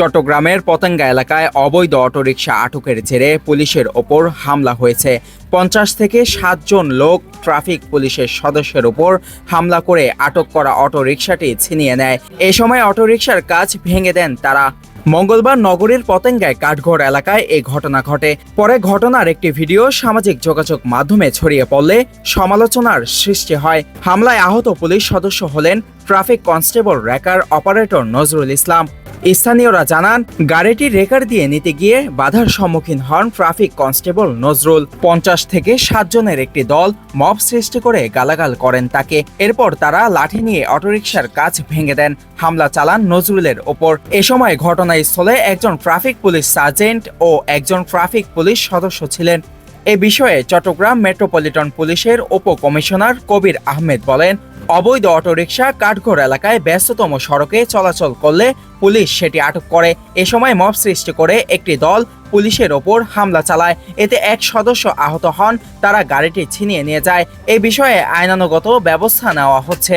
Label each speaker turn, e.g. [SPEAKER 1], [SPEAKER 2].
[SPEAKER 1] চট্টগ্রামের পতেঙ্গা এলাকায় অবৈধ অটোরিকশা আটকের জেরে পুলিশের ওপর হামলা হয়েছে। পঞ্চাশ থেকে সাতজন লোক ট্রাফিক পুলিশের সদস্যের ওপর হামলা করে আটক করা অটোরিকশাটি ছিনিয়ে নেয়। এ সময় অটোরিকশার কাজ ভেঙে দেন তারা। মঙ্গলবার নগরীর পতেঙ্গায় কাঠঘর এলাকায় এই ঘটনা ঘটে। পরে ঘটনার একটি ভিডিও সামাজিক যোগাযোগ মাধ্যমে ছড়িয়ে পড়লে সমালোচনার সৃষ্টি হয়। হামলায় আহত পুলিশ সদস্য হলেন traffic constable wrecker operator Nazrul Islam. স্থানীয়রা জানান, গাড়িটি রেকার দিয়ে নিতে গিয়ে বাধার সম্মুখীন হন ট্রাফিক কনস্টেবল নজরুল। পঞ্চাশ থেকে ষাট জনের একটি দল মব সৃষ্টি করে গালাগাল করেন তাকে। এরপর তারা লাঠি নিয়ে অটোরিকশার কাজ ভেঙে দেন। হামলা চালান নজরুলের ওপর। এ সময় ঘটনাস্থলে একজন ট্রাফিক পুলিশ সার্জেন্ট ও একজন ট্রাফিক পুলিশ সদস্য ছিলেন। এ বিষয়ে চট্টগ্রাম মেট্রোপলিটন পুলিশের উপকমিশনার কবির আহমেদ বলেন অবৈধ অটোরিকশা কাঠঘর এলাকায় ব্যস্ততম সড়কে চলাচল করলে পুলিশ সেটি আটক করে। এ সময় মব সৃষ্টি করে একটি দল পুলিশের ওপর হামলা চালায়। এতে এক সদস্য আহত হন, তারা গাড়িটি ছিনিয়ে নিয়ে যায়। এ বিষয়ে আইনানুগত ব্যবস্থা নেওয়া হচ্ছে।